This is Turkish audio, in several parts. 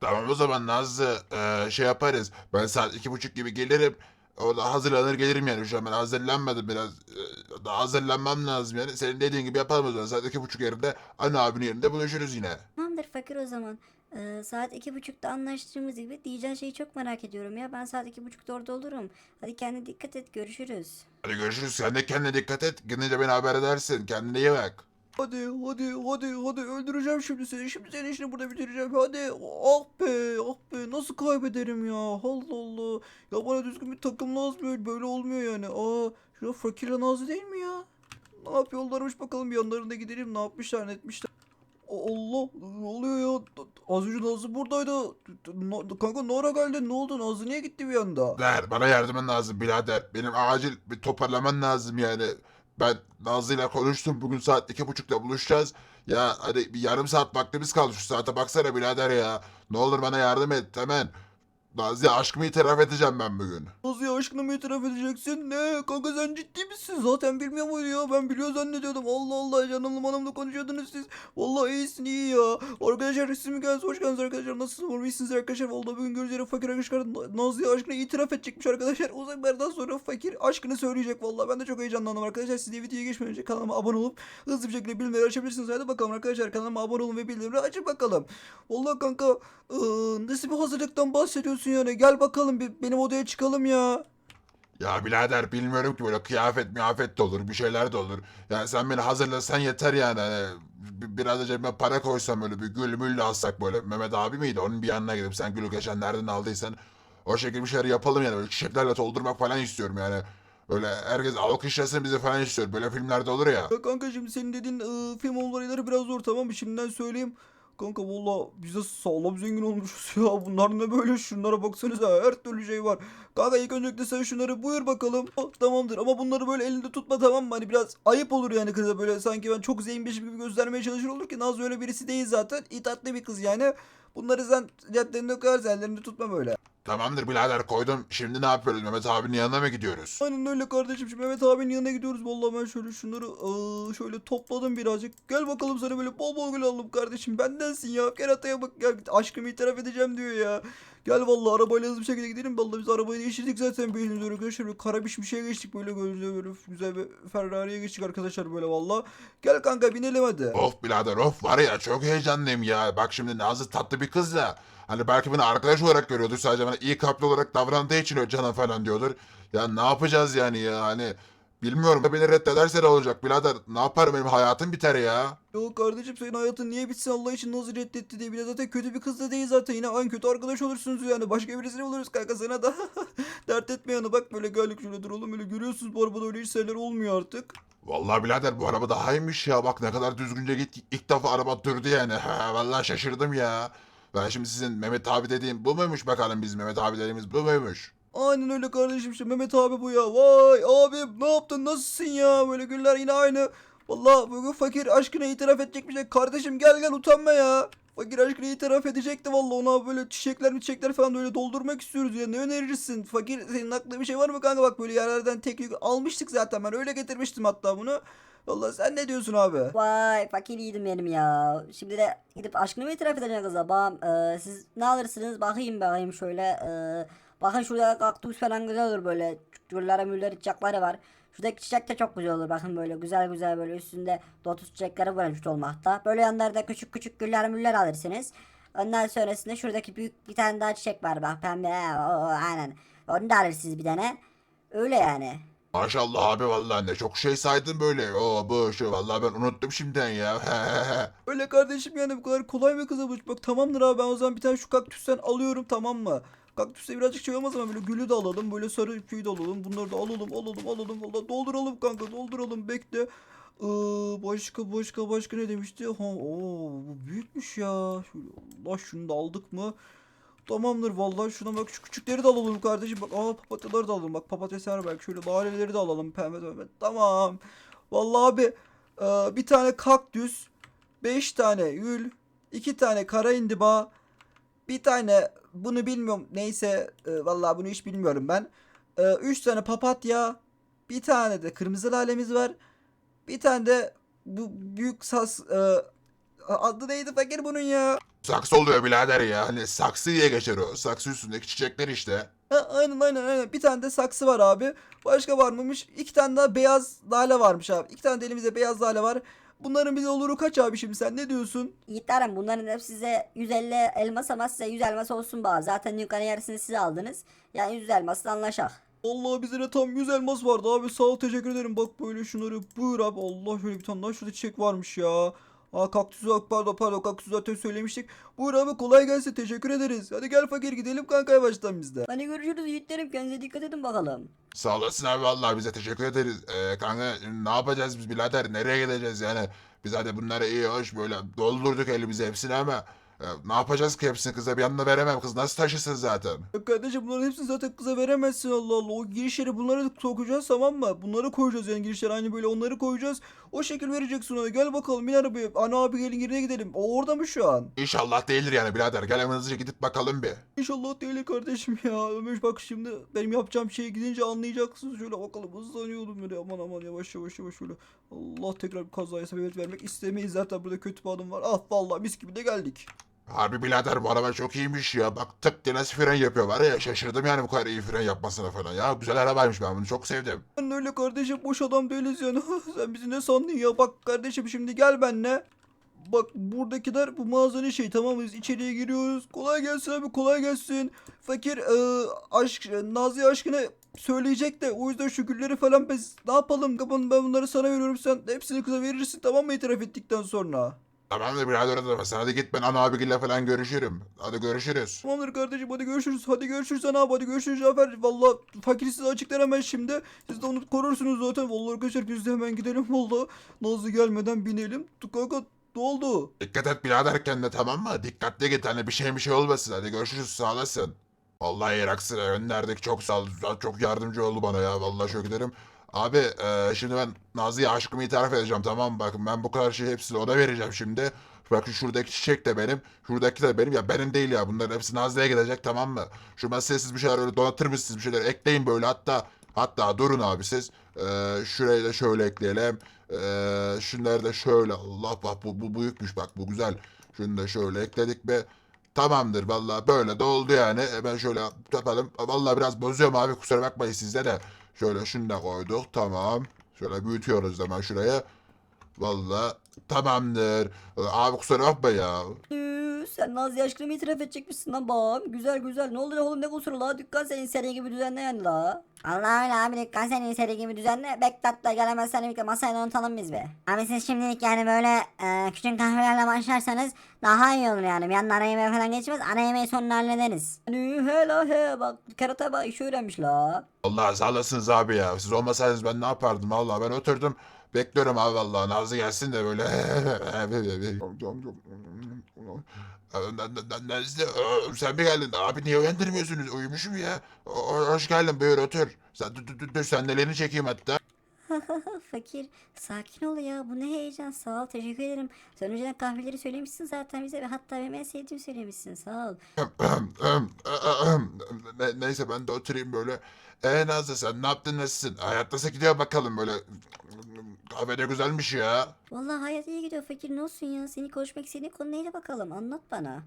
Tamam o zaman Nazlı eee, şey yaparız. Ben saat iki buçuk gibi gelirim. Orada hazırlanır gelirim yani şu an ben hazırlanmadım biraz. Eee, daha hazırlanmam lazım yani. Senin dediğin gibi yapalım o zaman. Saat iki buçuk yerinde anne abinin yerinde buluşuruz yine. Tamamdır fakir o zaman. Ee, saat iki buçukta anlaştığımız gibi diyeceğin şeyi çok merak ediyorum ya. Ben saat iki buçukta orada olurum. Hadi kendine dikkat et görüşürüz. Hadi görüşürüz. Sen de kendine dikkat et. Gidince beni haber edersin. Kendine iyi bak. Hadi hadi hadi hadi öldüreceğim şimdi seni. Şimdi senin işini burada bitireceğim. Hadi. Ah be ah be nasıl kaybederim ya. Allah Allah. Ya bana düzgün bir takım lazım böyle, olmuyor yani. Aa şurada fakirle Nazlı değil mi ya? Ne yapıyorlarmış bakalım yanlarına gidelim. Ne yapmışlar ne etmişler. Allah ne oluyor ya? Az önce Nazlı buradaydı. Kanka Nora geldi. Ne oldu? Nazlı niye gitti bir anda? Ver bana yardımın lazım birader. Benim acil bir toparlaman lazım yani. Ben Nazlı'yla konuştum. Bugün saat iki buçukta buluşacağız. Ya hadi bir yarım saat vaktimiz kaldı. Şu saate baksana birader ya. Ne olur bana yardım et hemen. Nazlı'ya aşkımı itiraf edeceğim ben bugün. Nazlı'ya aşkını mı itiraf edeceksin? Ne? Kanka sen ciddi misin? Zaten bilmiyor muydu ya? Ben biliyor zannediyordum. Allah Allah canımla manımla konuşuyordunuz siz. Vallahi iyisin iyi ya. Arkadaşlar siz mi geldiniz? Hoş geldiniz arkadaşlar. Nasılsınız? Umarım iyisiniz arkadaşlar. Vallahi bugün göreceğiz fakir arkadaşlar Nazlı'ya aşkını itiraf edecekmiş arkadaşlar. Uzaklardan sonra fakir aşkını söyleyecek vallahi. Ben de çok heyecanlandım arkadaşlar. Siz de videoya geçmeden önce kanalıma abone olup hızlı bir şekilde bildirimleri açabilirsiniz. Hadi bakalım arkadaşlar kanalıma abone olun ve bildirimleri açın bakalım. Vallahi kanka ıı, nasıl bir hazırlıktan bahsediyorsun yani? Gel bakalım bir benim odaya çıkalım ya. Ya birader bilmiyorum ki böyle kıyafet miyafet de olur bir şeyler de olur. Yani sen beni hazırlasan yeter yani. Hani bi- biraz da cebime para koysam böyle bir gül mülle alsak böyle. Mehmet abi miydi? Onun bir yanına gidip sen gülü geçen nereden aldıysan o şekilde bir şeyler yapalım yani. Böyle çiçeklerle doldurmak falan istiyorum yani. Öyle herkes alkışlasın bizi falan istiyor. Böyle filmlerde olur ya. Ya kanka şimdi senin dediğin ıı, film olayları biraz zor tamam mı? Şimdiden söyleyeyim. Kanka valla biz de sağlam zengin olmuşuz ya. Bunlar ne böyle şunlara baksanıza her türlü şey var. Kanka ilk öncelikle sen şunları buyur bakalım. Oh, tamamdır ama bunları böyle elinde tutma tamam mı? Hani biraz ayıp olur yani kıza böyle sanki ben çok zenginmişim gibi göstermeye çalışır olur ki Naz öyle birisi değil zaten. İtatlı bir kız yani. Bunları sen ceplerinde koyarsın ellerinde tutma böyle. Tamamdır birader koydum. Şimdi ne yapıyoruz? Mehmet abinin yanına mı gidiyoruz? Aynen öyle kardeşim. Şimdi Mehmet abinin yanına gidiyoruz. Vallahi ben şöyle şunları ıı, şöyle topladım birazcık. Gel bakalım sana böyle bol bol gül alalım kardeşim. Bendensin ya. Kerataya bak ya. Aşkımı itiraf edeceğim diyor ya. Gel vallahi arabayla hızlı bir şekilde gidelim. Vallahi biz arabayı değiştirdik zaten. Beynimiz öyle arkadaşlar. Böyle karabiş bir şeye geçtik. Böyle gözle böyle güzel bir Ferrari'ye geçtik arkadaşlar böyle vallahi. Gel kanka binelim hadi. Of birader of var ya çok heyecanlıyım ya. Bak şimdi Nazlı tatlı bir kız ya. Hani belki beni arkadaş olarak görüyordur. Sadece bana iyi kalpli olarak davrandığı için öyle canım falan diyordur. Ya ne yapacağız yani ya hani. Bilmiyorum beni reddederse ne olacak birader. Ne yaparım benim hayatım biter ya. Yok kardeşim senin hayatın niye bitsin Allah için nasıl reddetti diye bile zaten kötü bir kız da değil zaten yine en kötü arkadaş olursunuz yani başka birisini buluruz kanka sana da dert etme yanı bak böyle geldik şöyle duralım böyle görüyorsunuz bu arabada öyle hiç şeyler olmuyor artık. Vallahi birader bu araba daha iyiymiş ya. Bak ne kadar düzgünce git. İlk defa araba durdu yani. Ha, vallahi şaşırdım ya. Ben şimdi sizin Mehmet abi dediğim bu muymuş bakalım bizim Mehmet abi dediğimiz bu muymuş? Aynen öyle kardeşim işte Mehmet abi bu ya vay abim ne yaptın nasılsın ya böyle güller yine aynı. Vallahi bugün fakir aşkına itiraf edecekmiş kardeşim gel gel utanma ya. Fakir aşkına itiraf edecekti vallahi ona böyle çiçekler çiçekler falan böyle doldurmak istiyoruz ya ne önerirsin? Fakir senin aklında bir şey var mı kanka bak böyle yerlerden tek yük almıştık zaten ben öyle getirmiştim hatta bunu. Vallahi sen ne diyorsun abi? Vay fakir iyiydim benim ya. Şimdi de gidip aşkını mı itiraf edeceksin kıza? Babam siz ne alırsınız? Bakayım bakayım şöyle. E, bakın şurada kaktüs falan güzel olur böyle. Güllere müller çiçekleri var. Şuradaki çiçek de çok güzel olur. Bakın böyle güzel güzel böyle üstünde lotus çiçekleri varmış olmakta. Böyle yanlarda küçük küçük güller müller alırsınız. Ondan sonrasında şuradaki büyük bir tane daha çiçek var bak pembe. O, o, aynen. Onu da alırsınız bir tane. Öyle yani. Maşallah abi vallahi ne çok şey saydın böyle. O bu şu vallahi ben unuttum şimdiden ya. Öyle kardeşim yani bu kadar kolay mı kıza bu? Bak tamamdır abi ben o zaman bir tane şu kaktüsten alıyorum tamam mı? Kaktüste birazcık şey olmaz ama böyle gülü de alalım. Böyle sarı tüyü de alalım. Bunları da alalım alalım alalım. Valla dolduralım kanka dolduralım bekle. Ee, başka başka başka ne demişti? Ha, oo, bu büyükmüş ya. Şöyle, Allah şunu da aldık mı? Tamamdır vallahi şuna bak şu küçükleri de alalım kardeşim. Bak aa papatyaları da alalım. Bak papatyaslar belki şöyle laleleri de alalım pembe pembe. Tamam. Vallahi abi e, bir tane kaktüs, 5 tane gül, 2 tane kara indiba, bir tane bunu bilmiyorum neyse e, vallahi bunu hiç bilmiyorum ben. 3 tane papatya, bir tane de kırmızı lalemiz var. Bir tane de bu büyük sas e, adı neydi fakir bunun ya? Saksı oluyor birader ya. Hani saksı diye geçer o. Saksı üstündeki çiçekler işte. Ha, aynen aynen aynen. Bir tane de saksı var abi. Başka var mıymış? İki tane daha beyaz lale varmış abi. İki tane de elimizde beyaz lale var. Bunların bize oluru kaç abi şimdi sen ne diyorsun? Yiğitlerim bunların hep size 150 elmas ama size 100 elmas olsun bana. Zaten dükkanın yarısını siz aldınız. Yani 100 elmasla anlaşak. Allah bize de tam 100 elmas vardı abi sağ ol teşekkür ederim. Bak böyle şunları buyur abi. Allah şöyle bir tane daha şurada çiçek varmış ya. Aa kaktüsü pardon pardon kaktüsü zaten söylemiştik. Buyur abi kolay gelsin teşekkür ederiz. Hadi gel fakir gidelim kanka yavaştan bizde. Hadi görüşürüz yiğitlerim kendinize dikkat edin bakalım. Sağ olasın abi vallahi bize teşekkür ederiz. Ee, kanka ne yapacağız biz birader? Nereye gideceğiz yani? Biz hadi bunları iyi hoş böyle doldurduk elimize hepsini ama e, ne yapacağız ki hepsini kıza bir anda veremem. Kız nasıl taşısın zaten? Ya kardeşim bunların hepsini zaten kıza veremezsin Allah Allah. O girişleri bunları sokacağız tamam mı? Bunları koyacağız yani girişler aynı böyle onları koyacağız. O şekil vereceksin ona. Gel bakalım bin arabaya. Ana abi gelin yerine gidelim. O orada mı şu an? İnşallah değildir yani birader. Gel hemen hızlıca gidip bakalım bir. İnşallah değil kardeşim ya. Ömer bak şimdi benim yapacağım şeye gidince anlayacaksınız. Şöyle bakalım hızlanıyordum böyle aman aman yavaş yavaş yavaş şöyle. Allah tekrar bir kazaya sebebiyet vermek istemeyiz zaten burada kötü bir adım var. Ah vallahi mis gibi de geldik. Harbi birader bu araba çok iyiymiş ya. Bak tık diye nasıl fren yapıyor var ya. Şaşırdım yani bu kadar iyi fren yapmasına falan. Ya güzel arabaymış ben bunu çok sevdim. Ben öyle kardeşim boş adam değiliz yani. Sen bizi ne sandın ya? Bak kardeşim şimdi gel benle. Bak buradakiler bu mağazanın şey tamam? Biz içeriye giriyoruz. Kolay gelsin abi kolay gelsin. Fakir e, aşk Nazi aşkını söyleyecek de o yüzden şu gülleri falan biz ne yapalım? Kapan ben bunları sana veriyorum sen hepsini kıza verirsin tamam mı itiraf ettikten sonra. Tamamdır birader o zaman. Sen hadi git ben ana abiyle falan görüşürüm. Hadi görüşürüz. Tamamdır kardeşim hadi görüşürüz. Hadi görüşürüz sana abi hadi görüşürüz Cafer. Valla fakir size açıklar hemen şimdi. Siz de onu korursunuz zaten. Vallahi arkadaşlar biz de hemen gidelim valla. Nazlı gelmeden binelim. Kanka ne oldu? Dikkat et birader kendine tamam mı? Dikkatli git hani bir şey bir şey olmasın. Hadi görüşürüz sağ olasın. Vallahi Eraksır'a gönderdik çok sağ ol. Çok yardımcı oldu bana ya. Vallahi çok ederim. Abi e, şimdi ben Nazlı'ya aşkımı itiraf edeceğim tamam mı? Bakın ben bu kadar şeyi hepsini ona vereceğim şimdi. Bakın şuradaki çiçek de benim. Şuradaki de benim. Ya benim değil ya. Bunların hepsi Nazlı'ya gidecek tamam mı? Şu masaya siz bir şeyler öyle donatır mısınız? Bir şeyler ekleyin böyle hatta. Hatta durun abi siz. E, şurayı da şöyle ekleyelim. E, şunları da şöyle. Allah bak bu, bu büyükmüş bak bu güzel. Şunu da şöyle ekledik be. Tamamdır vallahi böyle de oldu yani. Hemen şöyle yapalım. Vallahi biraz bozuyorum abi kusura bakmayın sizde de. Şöyle şunu da koyduk tamam. Şöyle büyütüyoruz hemen şuraya. Vallahi tamamdır. Abi kusura bakma ya. Üü, sen Nazi aşkını itiraf edecekmişsin lan babam? Güzel güzel. Ne oldu oğlum ne kusuru la? Dükkan senin seri gibi düzenle yani la. Allah öyle abi senin seri gibi düzenle. Beklet de gelemezsen birlikte masayla unutalım biz be. Abi siz şimdilik yani böyle e, küçük kahvelerle başlarsanız daha iyi olur yani. Bir yandan ara yemeğe falan geçmez. Ara yemeği sonunu hallederiz. Hani he la he bak kerata bak iş öğrenmiş la. Allah sağ abi ya. Siz olmasaydınız ben ne yapardım vallahi ben oturdum. Bekliyorum abi vallahi Nazlı gelsin de böyle. Nazlı sen mi geldin? Abi niye uyandırmıyorsunuz? Uyumuşum ya. Hoş geldin buyur otur. Sen, dur, dur, çekeyim hatta. Fakir sakin ol ya bu ne heyecan sağ ol teşekkür ederim. Sen önceden kahveleri söylemişsin zaten bize ve hatta benim en sevdiğimi söylemişsin sağ ol. Ne- Neyse ben de oturayım böyle. E Nazlı sen ne yaptın nasılsın? Hayat nasıl gidiyor bakalım böyle. Kahve de güzelmiş ya. Vallahi hayat iyi gidiyor fakir ne olsun ya seni konuşmak istediğin konu neydi bakalım anlat bana.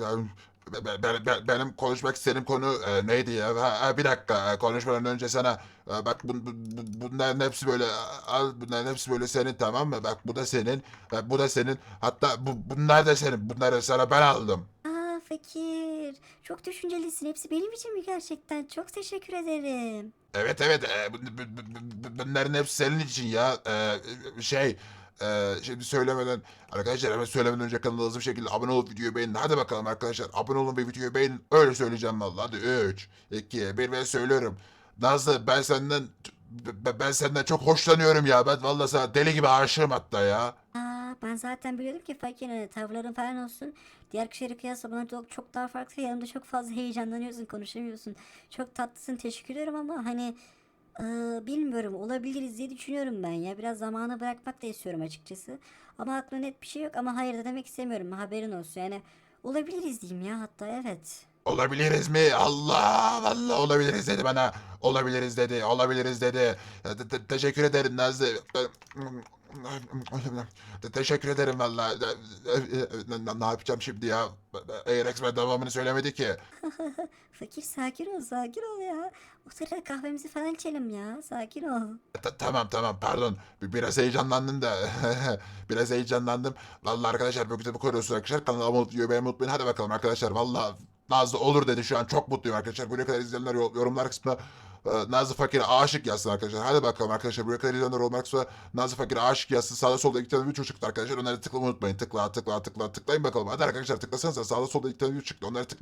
Yani, be- be- be- benim konuşmak istediğim konu e, neydi ya? Ha, ha, bir dakika e, konuşmadan önce sana e, bak bu, bu- bu- bunların hepsi böyle al bunların hepsi böyle senin tamam mı? Bak bu da senin, e, bu da senin. Hatta bu bunlar da senin. Bunları sana ben aldım. Aa fakir çok düşüncelisin hepsi benim için mi gerçekten çok teşekkür ederim. Evet evet e, bu- bu- bu- bu- bunların hepsi senin için ya. E, şey e, şimdi söylemeden arkadaşlar hemen söylemeden önce kanala hızlı bir şekilde abone olup videoyu beğenin. Hadi bakalım arkadaşlar abone olun ve videoyu beğenin. Öyle söyleyeceğim vallahi. Hadi 3, 2, 1 ve söylüyorum. Nazlı ben senden ben senden çok hoşlanıyorum ya. Ben vallahi sana deli gibi aşığım hatta ya. Aa ben zaten biliyordum ki fakir hani tavırların falan olsun. Diğer kişilere kıyasla bana çok, çok daha farklı. Yanımda çok fazla heyecanlanıyorsun, konuşamıyorsun. Çok tatlısın, teşekkür ederim ama hani bilmiyorum olabiliriz diye düşünüyorum ben ya. Biraz zamanı bırakmak da istiyorum açıkçası. Ama aklımda net bir şey yok ama hayır da demek istemiyorum. Haberin olsun yani. Olabiliriz diyeyim ya hatta evet. Olabiliriz mi? Allah vallahi olabiliriz dedi bana. Olabiliriz dedi. Olabiliriz dedi. Teşekkür ederim Nazlı. Te- Teşekkür ederim valla. Ne, ne- ne yapacağım şimdi ya? Eğrex ben devamını söylemedi ki. Fakir sakin ol sakin ol ya. Otur kahvemizi falan içelim ya. Sakin ol. Ta- tamam tamam pardon. Bir- Biraz heyecanlandım da. Biraz heyecanlandım. Valla arkadaşlar bu bu koruyorsunuz arkadaşlar. Kanalıma olmayı beğenmeyi unutmayın. Hadi bakalım arkadaşlar. Valla Nazlı olur dedi şu an. Çok mutluyum arkadaşlar. Buraya kadar izleyenler yor- yorumlar kısmına e, Nazlı Fakir'e aşık yazsın arkadaşlar. Hadi bakalım arkadaşlar. Kadar izleyenler yorumlar kısmına Nazlı Fakir'e aşık yazsın. Sağda solda iki tane video çıktı arkadaşlar. Onları tıklamayı unutmayın. Tıkla tıkla tıkla tıklayın bakalım. Hadi arkadaşlar tıklasanıza. Sağda solda iki tane video çıktı. Onları tıklayın.